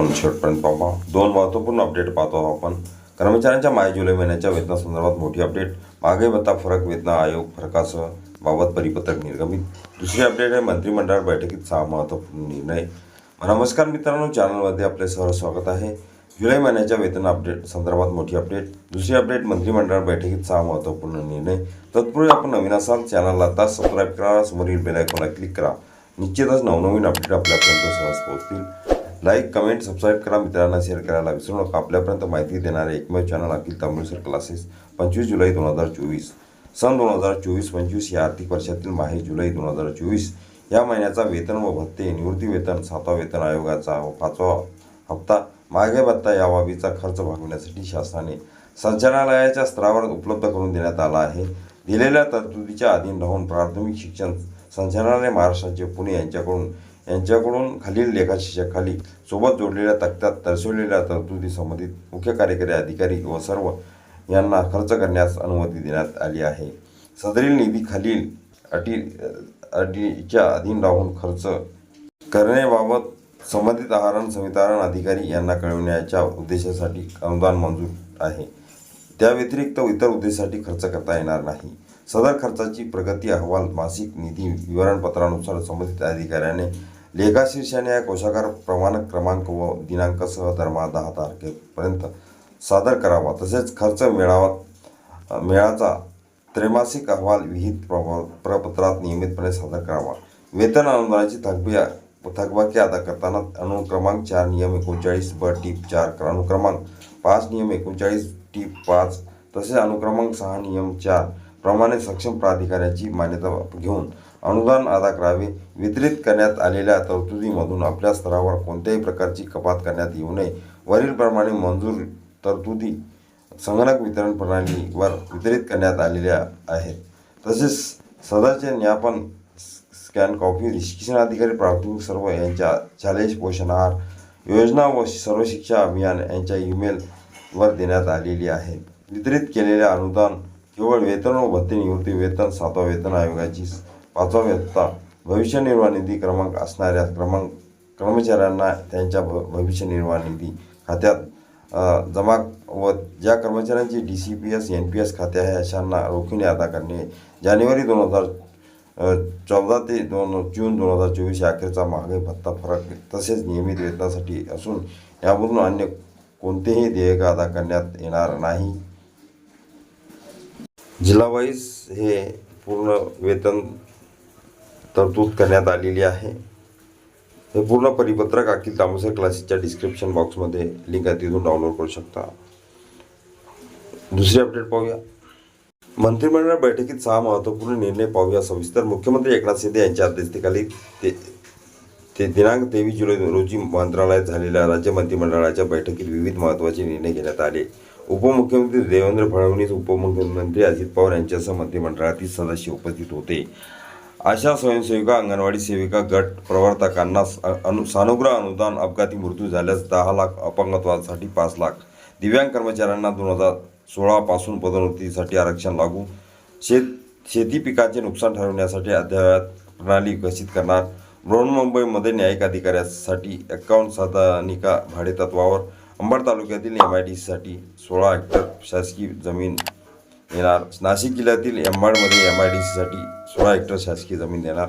आपण शेवटपर्यंत पाहू. दोन महत्त्वपूर्ण अपडेट पाहतो आपण. कर्मचाऱ्यांच्या माय जुलै महिन्याच्या वेतनासंदर्भात मोठी अपडेट मागे भत्ता फरक वेतन आयोग फरकासह बाबत परिपत्रक निर्गमित. दुसरी अपडेट आहे मंत्रिमंडळ बैठकीत सहा महत्त्वपूर्ण निर्णय. नमस्कार मित्रांनो चॅनलमध्ये आपले सहज स्वागत आहे. जुलै महिन्याच्या वेतन अपडेट संदर्भात मोठी अपडेट दुसरी अपडेट मंत्रिमंडळ बैठकीत सहा महत्त्वपूर्ण निर्णय. तत्पूर्वी आपण नवीन असाल चॅनलला आता सबस्क्राईब करा समोरील बेल आयकॉनला क्लिक करा. निश्चितच नवनवीन अपडेट आपल्यापर्यंत सहज पोहोचतील. लाईक कमेंट सबस्क्राईब करा मित्रांना शेअर करायला विसरू नका. आपल्यापर्यंत माहिती देणारे एकमेव चॅनल अखिल तांबुळसर क्लासेस पंचवीस जुलै दोन हजार चोवीस. सन दोन हजार चोवीस पंचवीस या आर्थिक वर्षातील माहे जुलै दोन हजार चोवीस. या महिन्याचा वेतन व भत्ते निवृत्ती वेतन सातवा वेतन आयोगाचा व पाचवा हप्ता मागे भत्ता या बाबीचा खर्च भागविण्यासाठी शासनाने संचालनालयाच्या स्तरावर उपलब्ध करून देण्यात आला आहे. दिलेल्या तरतुदीच्या अधीन राहून प्राथमिक शिक्षण संचालनालय महाराष्ट्राचे पुणे यांच्याकडून यांच्याकडून खालील लेखाशिषकाखाली सोबत जोडलेल्या तक्त्यात दर्शवलेल्या तरतुदी संबंधित मुख्य कार्यकारी अधिकारी व सर्व यांना खर्च करण्यास अनुमती देण्यात आली आहे. सदरील निधी खालील अटी अटीच्या अधीन राहून खर्च करण्याबाबत संबंधित आहारण संवितरण अधिकारी यांना कळविण्याच्या उद्देशासाठी अनुदान मंजूर आहे. त्या व्यतिरिक्त इतर उद्देशासाठी खर्च करता येणार नाही. सदर खर्चाची प्रगती अहवाल मासिक निधी विवरणपत्रानुसार संबंधित अधिकाऱ्याने लेखाशीर्षाने या कोशागार प्रमाणक क्रमांक व दिनांकासह दरमहा दहा तारखेपर्यंत सादर करावा. तसेच खर्च मेळावा मेळाचा त्रैमासिक अहवाल विहित प्र प्रपत्रात नियमितपणे सादर करावा. वेतन अनुदानाची थकबी थकबाकी अदा करताना अनुक्रमांक चार नियम एकोणचाळीस ब टीप चार अनुक्रमांक पाच नियम एकोणचाळीस टीप पाच तसेच अनुक्रमांक सहा नियम चार प्रमाणे सक्षम प्राधिकाऱ्याची मान्यता घेऊन अनुदान अदा करावे. वितरित करण्यात आलेल्या तरतुदीमधून आपल्या स्तरावर कोणत्याही प्रकारची कपात करण्यात येऊ नये. वरीलप्रमाणे मंजूर तरतुदी संगणक वितरण प्रणालीवर वितरित करण्यात आलेल्या आहेत. तसेच सदाचे ज्ञापन स्कॅन कॉपी शिक्षणाधिकारी प्राथमिक सर्व यांच्या शालेय पोषण आहार योजना व सर्व शिक्षा अभियान यांच्या ईमेलवर देण्यात आलेली आहे. वितरित केलेल्या अनुदान केवळ वेतन व भत्ते निवृत्ती वेतन सातवा वेतन आयोगाची पाचवा वेत्ता भविष्य निर्वाह निधी क्रमांक असणाऱ्या क्रमांक कर्मचाऱ्यांना त्यांच्या भ भविष्य निर्वाह निधी खात्यात जमा व ज्या कर्मचाऱ्यांची D C P S N P S खाते आहे अशांना रोखीने अदा करणे. जानेवारी दोन हजार चौदा ते दोन जून दोन हजार चोवीस या अखेरचा महागाई भत्ता फरक तसेच नियमित वेतनासाठी असून यामधून अन्य कोणतेही देयक अदा करण्यात येणार नाही. जिल्हावाईज हे पूर्ण वेतन तरतूद करण्यात आलेली आहे. हे पूर्ण परिपत्रक अखिल तामसे क्लासेसच्या डिस्क्रिप्शन बॉक्समध्ये लिंक आहे तिथून डाउनलोड करू शकता. दुसरी अपडेट पाहूया. मंत्रिमंडळ बैठकीत सहा महत्त्वपूर्ण निर्णय पाहूया. सविस्तर मुख्यमंत्री एकनाथ शिंदे यांच्या अध्यक्षतेखाली ते ते दिनांक तेवीस जुलै रोजी मंत्रालयात झालेल्या राज्य मंत्रिमंडळाच्या बैठकीत विविध महत्त्वाचे निर्णय घेण्यात आले. उपमुख्यमंत्री देवेंद्र फडणवीस उपमुख्यमंत्री अजित पवार यांच्यासह मंत्रिमंडळातील सदस्य उपस्थित होते. आशा स्वयंसेविका अंगणवाडी सेविका गट प्रवर्तकांना अनु सानुग्रह अनुदान अपघाती मृत्यू झाल्यास दहा लाख अपंगत्वासाठी पाच लाख. दिव्यांग कर्मचाऱ्यांना दोन हजार सोळापासून पदोन्नतीसाठी आरक्षण लागू. शेत शेती पिकाचे नुकसान ठरवण्यासाठी अद्ययावत प्रणाली विकसित करणार. बृहन्मुंबईमध्ये न्यायिक अधिकाऱ्यासाठी एक्कावन्न सदनिका भाडेतत्वावर अंबड तालुक्यातील एम आय डी सीसाठी सोळा हेक्टर शासकीय जमीन येणार नाशिक जिल्ह्यातील एंबाडमध्ये एम आय डी सीसाठी सोळा हेक्टर शासकीय जमीन देणार.